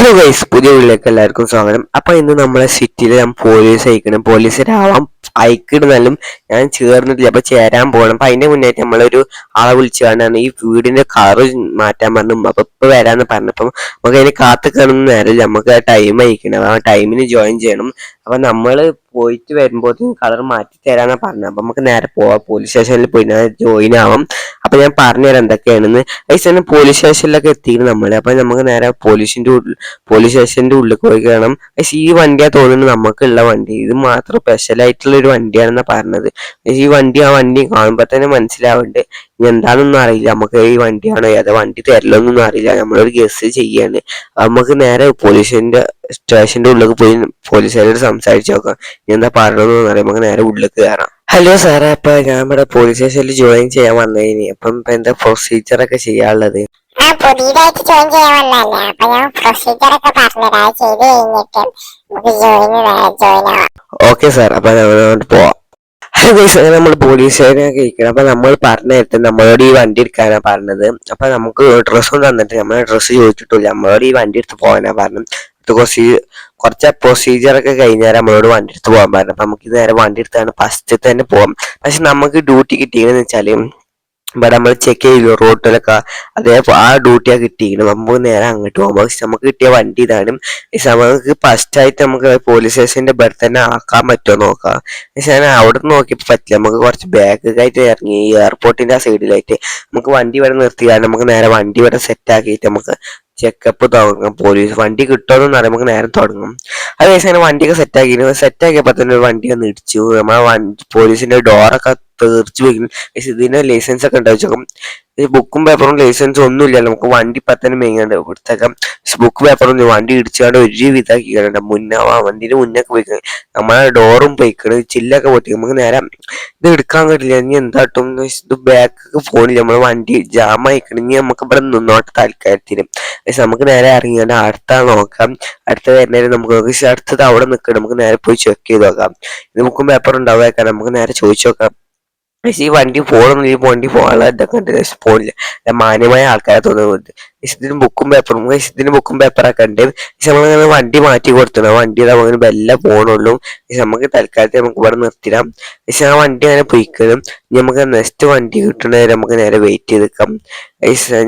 Hello guys പുതിയ വീട്ടിലേക്ക് എല്ലാവർക്കും സ്വാഗതം. അപ്പൊ ഇന്ന് നമ്മളെ സിറ്റിയിൽ ഞാൻ പോലീസ് അയക്കണം. പോലീസിലാവാൻ അയക്കിടുന്നാലും ഞാൻ ചേർന്നിട്ടില്ല. അപ്പൊ ചേരാൻ പോകണം അപ്പൊ അതിന്റെ മുന്നേറ്റ് നമ്മളൊരു ആളെ വിളിച്ചു കാണാൻ ഈ വീടിന്റെ കളറ് മാറ്റാൻ പറഞ്ഞു. അപ്പൊ ഇപ്പൊ വരാന്ന് പറഞ്ഞപ്പം നമുക്ക് അതിന് കാത്തു കയറുന്ന നേരം നമുക്ക് ആ ടൈം അയക്കണം. ആ ടൈമിന് ജോയിൻ ചെയ്യണം. അപ്പൊ നമ്മൾ പോയിട്ട് വരുമ്പോഴത്തേക്കും കളർ മാറ്റി തരാനാ പറഞ്ഞത് അപ്പൊ നമുക്ക് നേരെ പോവാം. പോലീസ് സ്റ്റേഷനിൽ പോയി ജോയിൻ ആവാം. അപ്പൊ ഞാൻ പറഞ്ഞു പറഞ്ഞുതരാം എന്തൊക്കെയാണെന്ന് അതിന് പോലീസ് സ്റ്റേഷനിലൊക്കെ എത്തിയിരുന്നു നമ്മൾ അപ്പൊ നമുക്ക് നേരെ പോലീസിന്റെ പോലീസ് സ്റ്റേഷന്റെ ഉള്ളിൽ പോയി കാണാം. പക്ഷെ ഈ വണ്ടിയാ തോന്നുന്നത് നമുക്കുള്ള വണ്ടി. ഇത് മാത്രം സ്പെഷ്യൽ ആയിട്ടുള്ള ഒരു വണ്ടിയാണെന്നാ പറഞ്ഞത്. ഈ വണ്ടി ആ വണ്ടി കാണുമ്പോ തന്നെ മനസ്സിലാവുന്നുണ്ട് എന്താണെന്നൊന്നും അറിയില്ല. നമുക്ക് ഈ വണ്ടിയാണോ ഏതാ വണ്ടി തരലൊന്നും അറിയില്ല. നമ്മളൊരു ഗസ് ചെയ്യാണ്. നമുക്ക് നേരെ പോലീസിന്റെ സ്റ്റേഷന്റെ ഉള്ളിലേക്ക് പോയി പോലീസുകാരോട് സംസാരിച്ചു നോക്കാം. ഇനി എന്താ പറയണമെന്ന് അറിയാം നമുക്ക് നേരെ ഉള്ളിലേക്ക് കയറാം. ഹലോ സാറേ അപ്പൊ ഞാൻ ഇവിടെ പോലീസ് സ്റ്റേഷനിൽ ജോയിൻ ചെയ്യാൻ വന്നതിന് അപ്പം ഇപ്പൊ എന്താ പ്രൊസീജിയർ ഒക്കെ ചെയ്യാനുള്ളത്? ആ പുതിയതായിട്ട് ജോയിൻ ചെയ്യാൻ അപ്പൊ ഞാൻ പ്രൊസീജിയർ ഒക്കെ പറഞ്ഞുതരാം അത് ചെയ്ത് കഴിഞ്ഞിട്ട് നമുക്ക് ജോയിൻ ജോയിൻ ആവാം. ഓക്കെ സാർ അപ്പൊ പോവാം. ഗൈസ് അങ്ങനെ നമ്മൾ പോലീസുകാരെ കഴിക്കണം അപ്പൊ നമ്മൾ പറഞ്ഞ നേരത്തെ നമ്മളോട് ഈ വണ്ടി എടുക്കാനാ പറഞ്ഞത്. അപ്പൊ നമുക്ക് ഡ്രസ്സും തന്നിട്ട് നമ്മളെ ഡ്രസ്സ് ചോദിച്ചിട്ടില്ല. നമ്മളോട് ഈ വണ്ടി എടുത്ത് പോകാനാ പറഞ്ഞു അത് കുറച്ച് കുറച്ച് പ്രൊസീജിയർ ഒക്കെ കഴിഞ്ഞാൽ നമ്മളോട് വണ്ടി എടുത്ത് പോകാൻ പറഞ്ഞു അപ്പൊ നമുക്ക് നേരെ വണ്ടി എടുത്താണ് ഫസ്റ്റ് തന്നെ പോകാം പക്ഷെ നമുക്ക് ഡ്യൂട്ടി കിട്ടിയെന്ന് വെച്ചാൽ ഇവിടെ നമ്മൾ ചെക്ക് ചെയ്തു റോട്ടിലൊക്കെ അതേ ആ ഡ്യൂട്ടിയാ കിട്ടിയിരിക്കണം. നമുക്ക് നേരെ അങ്ങോട്ട് പോകാം. പക്ഷെ നമുക്ക് കിട്ടിയ വണ്ടി ഇതാണ്. നമുക്ക് ഫസ്റ്റ് ആയിട്ട് നമുക്ക് പോലീസ് സ്റ്റേഷന്റെ ഇവിടെ തന്നെ ആക്കാൻ പറ്റുമോ നോക്കാം. പക്ഷെ ഞാൻ അവിടെ നോക്കിയപ്പോൾ പറ്റില്ല. നമുക്ക് കുറച്ച് ബാക്കൊക്കെ ഇറങ്ങി. ഈ എയർപോർട്ടിന്റെ ആ സൈഡിലായിട്ട് നമുക്ക് വണ്ടി ഇവിടെ നിർത്തിയാണ് നമുക്ക് നേരെ വണ്ടി ഇവിടെ സെറ്റ് ആക്കിയിട്ട് നമുക്ക് ചെക്കപ്പ് തുടങ്ങാം. പോലീസ് വണ്ടി കിട്ടുമെന്ന് അറിയാം നമുക്ക് നേരെ തുടങ്ങും. അത് കഴിഞ്ഞാൽ വണ്ടിയൊക്കെ സെറ്റ് ആക്കി സെറ്റ് ആക്കിയപ്പോ തന്നെ ഒരു വണ്ടി ഒന്ന് ഇടിച്ചു. നമ്മളെ വണ്ടി പോലീസിന്റെ ഡോറൊക്കെ തെറിച്ചു പോയി പക്ഷെ ഇതിന് ലൈസൻസ് ഒക്കെ ഉണ്ടാവും. ചോക്കും ബുക്കും പേപ്പറും ലൈസൻസും ഒന്നും ഇല്ലല്ലോ നമുക്ക് വണ്ടി പത്തനം മേങ്ങാണ്ട് ഇവിടുത്തേക്കാം ബുക്ക് പേപ്പറും വണ്ടി ഇടിച്ചാണ്ട് ഒരു വിധാക്കിക്കണ്ട മുന്നേ മുന്നാവാ വണ്ടിന്റെ മുന്നൊക്കെ പോയിക്കണം. നമ്മളെ ഡോറും പോയിക്കണ്. ചില്ലൊക്കെ പോയി നമുക്ക് നേരെ ഇത് എടുക്കാൻ കഴിയില്ല ഇനി എന്താട്ടും ഇത് ബാക്കൊക്കെ ഫോണില്ല നമ്മളെ വണ്ടി ജാം ആയിക്കണം. ഇനി നമുക്ക് ഇവിടെ നിന്നോട്ട് താൽക്കാലത്തിന് പക്ഷെ നമുക്ക് നേരെ ഇറങ്ങിയാണ്ട് അടുത്ത നോക്കാം. അടുത്ത വരുന്നേരം നമുക്ക് പക്ഷെ അടുത്തത് അവിടെ നിൽക്കണം നമുക്ക് നേരെ പോയി ചെക്ക് ചെയ്ത് നോക്കാം. ഇത് ബുക്കും പേപ്പറും ഉണ്ടാവുക. നമുക്ക് നേരെ ചോദിച്ചു നോക്കാം. ഈ വണ്ടി പോകണം ഈ വണ്ടി പോകാനുള്ള ഇതൊക്കെ പോണില്ല മാന്യമായ ആൾക്കാരെ തോന്നുന്നത് ഇതിന് ബുക്കും പേപ്പറും ഇതിന് ബുക്കും പേപ്പറൊക്കെ ഉണ്ട്. നമ്മളിങ്ങനെ വണ്ടി മാറ്റി കൊടുത്തു. ആ വണ്ടി അങ്ങനെ വല്ല പോകണുള്ളൂ നമുക്ക് തൽക്കാലത്ത് നമുക്ക് ഇവിടെ നിർത്തിടാം. പക്ഷെ ആ വണ്ടി അങ്ങനെ പൊയ്ക്കലും നമുക്ക് നെക്സ്റ്റ് വണ്ടി കിട്ടണവരെ നമുക്ക് നേരെ വെയിറ്റ് ചെയ്ത് നിൽക്കാം.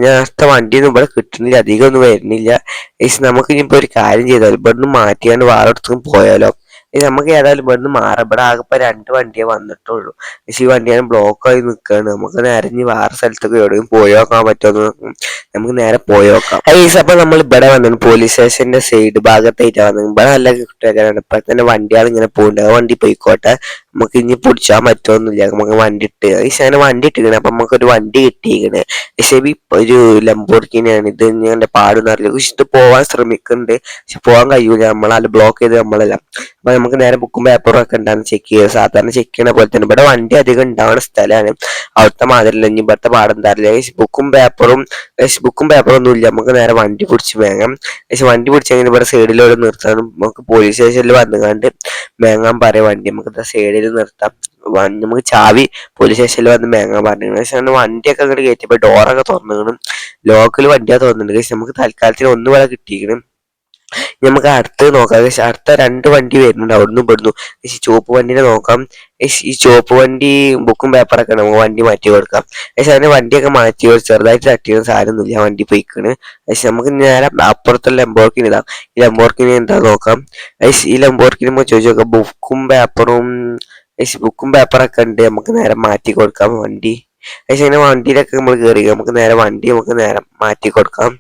ഞാൻ അടുത്ത വണ്ടിയൊന്നും ഇവിടെ കിട്ടുന്നില്ല. അധികം ഒന്നും വരുന്നില്ല. നമുക്ക് ഇനിയിപ്പോ ഒരു കാര്യം ചെയ്താൽ നിന്ന് മാറ്റിയാണ്ട് വേറെ പോയാലോ? ഇത് നമുക്ക് ഏതായാലും ഇവിടുന്ന് മാറാം. ഇവിടെ ആകെ രണ്ട് വണ്ടിയേ വന്നിട്ടുള്ളൂ. പക്ഷെ ഈ വണ്ടിയാണ് ബ്ലോക്കായി നിൽക്കുകയാണ് നമുക്ക് നിരഞ്ഞ് ഇനി വേറെ സ്ഥലത്തൊക്കെ എവിടെയും പോയി നോക്കാൻ പറ്റുമെന്ന് നമുക്ക് നേരെ പോയി നോക്കാം. ഐസ് അപ്പൊ നമ്മൾ ഇവിടെ വന്നു പോലീസ് സ്റ്റേഷന്റെ സൈഡ് ഭാഗത്തായിട്ടാണ് വന്നത്. ഇവിടെ നല്ല കിട്ടുകയാണ് ഇപ്പൊ തന്നെ വണ്ടിയാണ് ഇങ്ങനെ പോകുന്നുണ്ട് ആ വണ്ടി പോയിക്കോട്ടെ. നമുക്ക് ഇനി പൊടിച്ചാൽ പറ്റുമൊന്നുമില്ല നമുക്ക് വണ്ടി ഇട്ട്. ഐസ് അങ്ങനെ വണ്ടി ഇട്ടിരിക്കണേ. അപ്പൊ നമുക്ക് ഒരു വണ്ടി കിട്ടിയിരിക്കണേ. പക്ഷെ ഒരു ലംബോർക്കിനെയാണ് ഇത് ഞാൻ പാടുന്ന അറിയില്ല പക്ഷെ ഇത് പോവാൻ ശ്രമിക്കുന്നുണ്ട്. പക്ഷെ പോകാൻ കഴിയൂല. നമ്മളല്ല ബ്ലോക്ക് ചെയ്ത് നമ്മളല്ല. അപ്പൊ നമുക്ക് നേരെ ബുക്കും പേപ്പറും ഒക്കെ ഉണ്ടാകുന്ന ചെക്ക് ചെയ്യുക സാധാരണ ചെക്ക് ചെയ്യണ പോലെ തന്നെ. ഇവിടെ വണ്ടി അധികം ഉണ്ടാവുന്ന സ്ഥലമാണ്. അവിടുത്തെ മാതിരില്ല ഇനി ഇവിടുത്തെ പാടം തരില്ല ബുക്കും പേപ്പറും ബുക്കും പേപ്പറും ഒന്നും ഇല്ല. നമുക്ക് നേരെ വണ്ടി പിടിച്ച് വേങ്ങാം പക്ഷെ വണ്ടി പിടിച്ചെങ്കിൽ ഇവിടെ സൈഡിലൂടെ നിർത്താനും നമുക്ക് പോലീസ് സ്റ്റേഷനിൽ വന്നുകൊണ്ട് വേങ്ങാൻ പറയാം വണ്ടി. നമുക്ക് സൈഡിൽ നിർത്താം. വണ്ടി നമുക്ക് ചാവി പോലീസ് സ്റ്റേഷനിൽ വന്ന് മേങ്ങാൻ പറഞ്ഞു പക്ഷെ വണ്ടിയൊക്കെ അങ്ങോട്ട് കയറ്റിയപ്പോ ഡോറൊക്കെ തുറന്നിരിക്കണം ലോക്കൽ വണ്ടിയാ തുറന്നിട്ടുണ്ട് പക്ഷെ നമുക്ക് തൽക്കാലത്തിന് ഒന്നും ഇവിടെ കിട്ടിയിരിക്കണം നമുക്ക് അടുത്ത് നോക്കാം. അടുത്ത രണ്ട് വണ്ടി വരുന്നുണ്ട്. അവിടുന്ന് ഇവിടുന്നു. പക്ഷെ ചുവപ്പ് വണ്ടിനെ നോക്കാം. ഈ ചുവപ്പ് വണ്ടി ബുക്കും പേപ്പറൊക്കെ നമുക്ക് വണ്ടി മാറ്റി കൊടുക്കാം. പക്ഷെ അതിന് വണ്ടിയൊക്കെ മാറ്റി കൊടുത്ത് ചെറുതായിട്ട് തട്ടിയൊന്നും സാരമൊന്നുമില്ല വണ്ടി പോയിക്കാണ്. പക്ഷെ നമുക്ക് നേരെ അപ്പുറത്തുള്ള ലംബോർക്കിന് ഇതാ. ഈ ലംബോർക്കിന് എന്താ നോക്കാം. ഈ ലംബോർക്കിന് ചോദിച്ചു നോക്കാം. ബുക്കും പേപ്പറും ബുക്കും പേപ്പറൊക്കെ ഉണ്ട്. നമുക്ക് നേരെ മാറ്റി കൊടുക്കാം വണ്ടി. ഏശ് അങ്ങനെ വണ്ടിയിലൊക്കെ നമ്മൾ കയറി നമുക്ക് നേരെ വണ്ടി നമുക്ക് നേരെ മാറ്റി കൊടുക്കാം.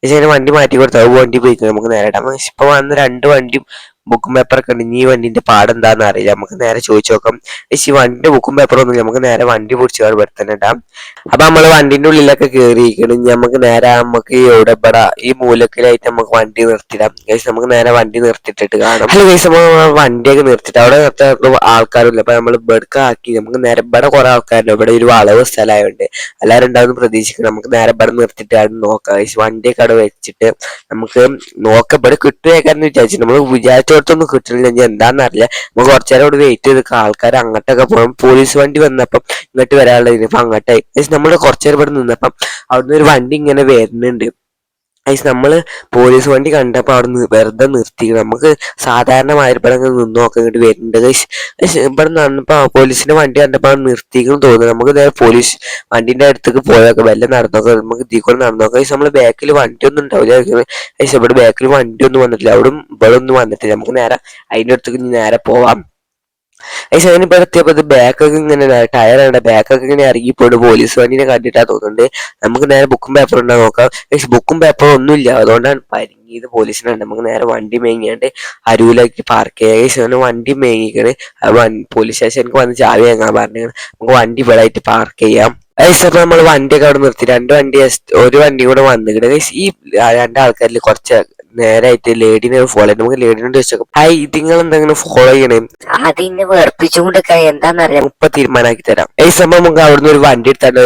പക്ഷേ വണ്ടി മാറ്റി കൊടുത്താൽ വണ്ടി പോയിക്കാം നമുക്ക് നേരെ ഇടാം. ഇപ്പൊ വന്ന് രണ്ട് വണ്ടിയും ബുക്കും പേപ്പറൊക്കെ ഉണ്ട്. ഇനി ഈ വണ്ടിന്റെ പാടെന്താന്ന് അറിയില്ല. നമുക്ക് നേരെ ചോദിച്ചു നോക്കാം. ഈ വണ്ടി ബുക്കും പേപ്പറും ഒന്നും നമുക്ക് നേരെ വണ്ടി പിടിച്ച് ഇവിടെ തന്നെ അപ്പൊ നമ്മൾ വണ്ടിന്റെ ഉള്ളിലൊക്കെ കേറിയിരിക്കണം. നമുക്ക് നേരെ നമുക്ക് എവിടെ ഇവിടെ ഈ മൂലക്കിലായിട്ട് നമുക്ക് വണ്ടി നിർത്തിടാം. ഗൈസ് നമുക്ക് നേരെ വണ്ടി നിർത്തിട്ടിട്ട് കാണാം. അല്ല ഗൈസ് നമ്മൾ വണ്ടിയൊക്കെ നിർത്തിട്ട് അവിടെ നിർത്താൻ ആൾക്കാരില്ല അപ്പൊ നമ്മൾ ഇവിടേക്ക് ആക്കി. നമുക്ക് നേരെ ഇവിടെ കുറെ ആൾക്കാരുണ്ട്. ഇവിടെ ഒരു വളവ് സ്ഥലമായോണ്ട്. എല്ലാവരും ഉണ്ടാവും പ്രതീക്ഷിക്കണം നമുക്ക് നേരെ ഇവിടെ നിർത്തിട്ട് അവിടെ നോക്കാം. വണ്ടിയൊക്കെ അവിടെ വെച്ചിട്ട് നമുക്ക് നോക്കാം. ഇവിടെ കിട്ടുകയൊക്കെ വിചാരിച്ചു. നമ്മൾ വിചാരിച്ചിടത്തൊന്നും കിട്ടില്ല ഇനി എന്താണെന്നറിയില്ല നമുക്ക് കുറച്ചേരം ഇവിടെ വെയിറ്റ് ചെയ്ത് ആൾക്കാർ അങ്ങോട്ടൊക്കെ പോകാം. പോലീസ് വണ്ടി വന്നപ്പം ഇങ്ങോട്ട് വരാനുള്ളത് ഇനിയിപ്പോ അങ്ങോട്ടായി. നമ്മൾ കുറച്ചേരം ഇവിടെ നിന്നപ്പം അവിടുന്ന് ഒരു വണ്ടി ഇങ്ങനെ വരുന്നുണ്ട്. ഗൈസ് നമ്മൾ പോലീസ് വണ്ടി കണ്ടപ്പോൾ അവിടെ വെറുതെ നിർത്തി നമുക്ക് സാധാരണ മാതിരിപ്പടം നിന്ന് നോക്കാൻ വേണ്ടി വരുന്നുണ്ട്. ഇവിടെ നടന്നപ്പോ പോലീസിന്റെ വണ്ടി കണ്ടപ്പോൾ നിർത്തിക്കുന്നു തോന്നുന്നു. നമുക്ക് നേരെ പോലീസ് വണ്ടിന്റെ അടുത്തേക്ക് പോയൊക്കെ വല്ല നടന്നോക്കാം നമുക്ക് ഇതിൽ കൂടെ നടന്നോക്കാം ഗൈസ് നമ്മൾ ബാക്കിൽ വണ്ടി ഒന്നും ഉണ്ടാവില്ല. ഗൈസ് ഇവിടെ ബാക്കിൽ വണ്ടി ഒന്നും വന്നിട്ടില്ല. അവിടെ ഇവിടെ ഒന്നും വന്നിട്ടില്ല. നമുക്ക് നേരെ അതിന്റെ അടുത്തേക്ക് നേരെ പോവാം. ഇപ്പൊ എത്തിയപ്പോ ഇത് ബാക്കൊക്കെ ഇങ്ങനെ ടയറാണ് ബാക്കൊക്കെ ഇങ്ങനെ ഇറങ്ങിപ്പോയിട്ട് പോലീസ് വണ്ടിനെ കണ്ടിട്ടാ തോന്നുന്നുണ്ട്. നമുക്ക് നേരെ ബുക്കും പേപ്പർ ഉണ്ടോ നോക്കാം. പക്ഷെ ബുക്കും പേപ്പറും ഒന്നുമില്ല. അതുകൊണ്ടാണ് പരിങ്ങിയത് പോലീസിനാണ്. നമുക്ക് നേരെ വണ്ടി മേങ്ങിയാണ്ട് അരുവിലാക്കി പാർക്ക് ചെയ്യാം. ശേഷം വണ്ടി മേങ്ങിക്കണ് പോലീസ് സ്റ്റേഷനിലേക്ക് വന്ന് ചാവി വാങ്ങാൻ പറഞ്ഞു നമുക്ക് വണ്ടി ഇവിടെ പാർക്ക് ചെയ്യാം. ഗൈസ് അപ്പൊ നമ്മൾ വണ്ടിയൊക്കെ അവിടെ നിർത്തി. രണ്ട് വണ്ടി ഒരു വണ്ടി കൂടെ വന്നിട്ട് ഈ രണ്ട് രണ്ടാൾക്കാരിൽ കുറച്ച് നേരായിട്ട് ലേഡിനെ ഫോളോ ചെയ്യും നമുക്ക് ലേഡിനോട് ചോദിച്ചോക്കാം ഹായ് ഇതിങ്ങൾ എന്തെങ്കിലും ഫോളോ ചെയ്യണേ? അതിനെ വെറുപ്പിച്ചുകൊണ്ടൊക്കെ എന്താണെന്നറിയാം ഇപ്പൊ തീരുമാനമാക്കി തരാം. ഈ സമയം നമുക്ക് അവിടുന്ന് ഒരു വണ്ടി എടുത്താണ്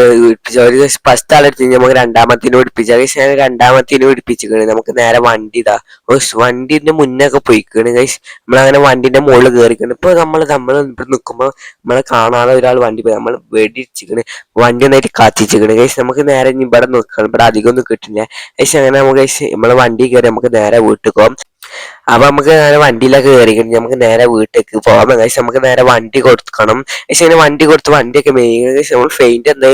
ഫസ്റ്റ് ഒരു ഫസ്റ്റ് ആളെടുത്ത് നമുക്ക് രണ്ടാമത്തിന് പിടിപ്പിച്ച. അതേ ഞാൻ രണ്ടാമത്തിന് പിടിപ്പിച്ചിക്കണ്. നമുക്ക് നേരെ വണ്ടി ഇതാ. വണ്ടിന്റെ മുന്നൊക്കെ പോയിക്കണ്. കൈസ് നമ്മളങ്ങനെ വണ്ടിന്റെ മുകളിൽ കയറിക്കണ് ഇപ്പൊ നമ്മൾ നമ്മൾ ഇവിടെ നിൽക്കുമ്പോ നമ്മളെ കാണാതെ ഒരാൾ വണ്ടി പോയി. നമ്മൾ വെടിച്ചിക്കണ് വണ്ടി ഒന്നായിട്ട് കത്തിച്ചിക്കണ് കൈസ് നമുക്ക് നേരെ ഇവിടെ നോക്കണം. ഇവിടെ അധികം ഒന്നും കിട്ടില്ല. ഗൈസ് അങ്ങനെ നമുക്ക് നമ്മളെ വണ്ടി കയറി നമുക്ക് നേരെ വീട്ടിൽ പോകാം അപ്പൊ നമുക്ക് നേരെ വണ്ടിയിലൊക്കെ കയറി നമുക്ക് നേരെ വീട്ടിലേക്ക് പോകാം. ഗൈസ് നമുക്ക് നേരെ വണ്ടി കൊടുക്കണം. പക്ഷെ ഇങ്ങനെ വണ്ടി കൊടുത്ത് വണ്ടിയൊക്കെ മെയിൻ നമ്മൾ ഫെയിന്റ് എന്താ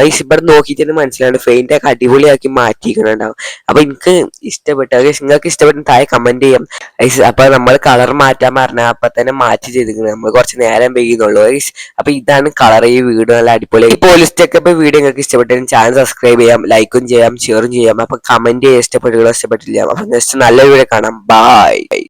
ഐസ് ഇവിടെ നോക്കിയിട്ട് മനസ്സിലാണ് ഫെയിന്റ് ഒക്കെ അടിപൊളിയാക്കി മാറ്റിയിരിക്കണുണ്ടാവും അപ്പൊ എനിക്ക് ഇഷ്ടപ്പെട്ടു നിങ്ങൾക്ക് ഇഷ്ടപ്പെട്ട താഴെ കമന്റ് ചെയ്യാം. ഐസ് അപ്പൊ നമ്മൾ കളർ മാറ്റാൻ പറഞ്ഞാൽ അപ്പൊ തന്നെ മാറ്റി ചെയ്തിരിക്കുന്നത് നമ്മൾ കുറച്ച് നേരം പെയ്യുന്നുള്ളൂ ഐസ് അപ്പൊ ഇതാണ് കളർ ഈ വീട് നല്ല അടിപൊളി. ഈ പോലീസ് ഇപ്പൊ വീഡിയോ നിങ്ങൾക്ക് ഇഷ്ടപ്പെട്ടെങ്കിൽ ചാനൽ സബ്സ്ക്രൈബ് ചെയ്യാം ലൈക്കും ചെയ്യാം ഷെയറും ചെയ്യാം. അപ്പൊ കമന്റ് ചെയ്യാം ഇഷ്ടപ്പെട്ടുള്ള ഇഷ്ടപ്പെട്ടില്ല അപ്പൊ നെക്സ്റ്റ് നല്ല വീഡിയോ കാണാം. Bye Bye.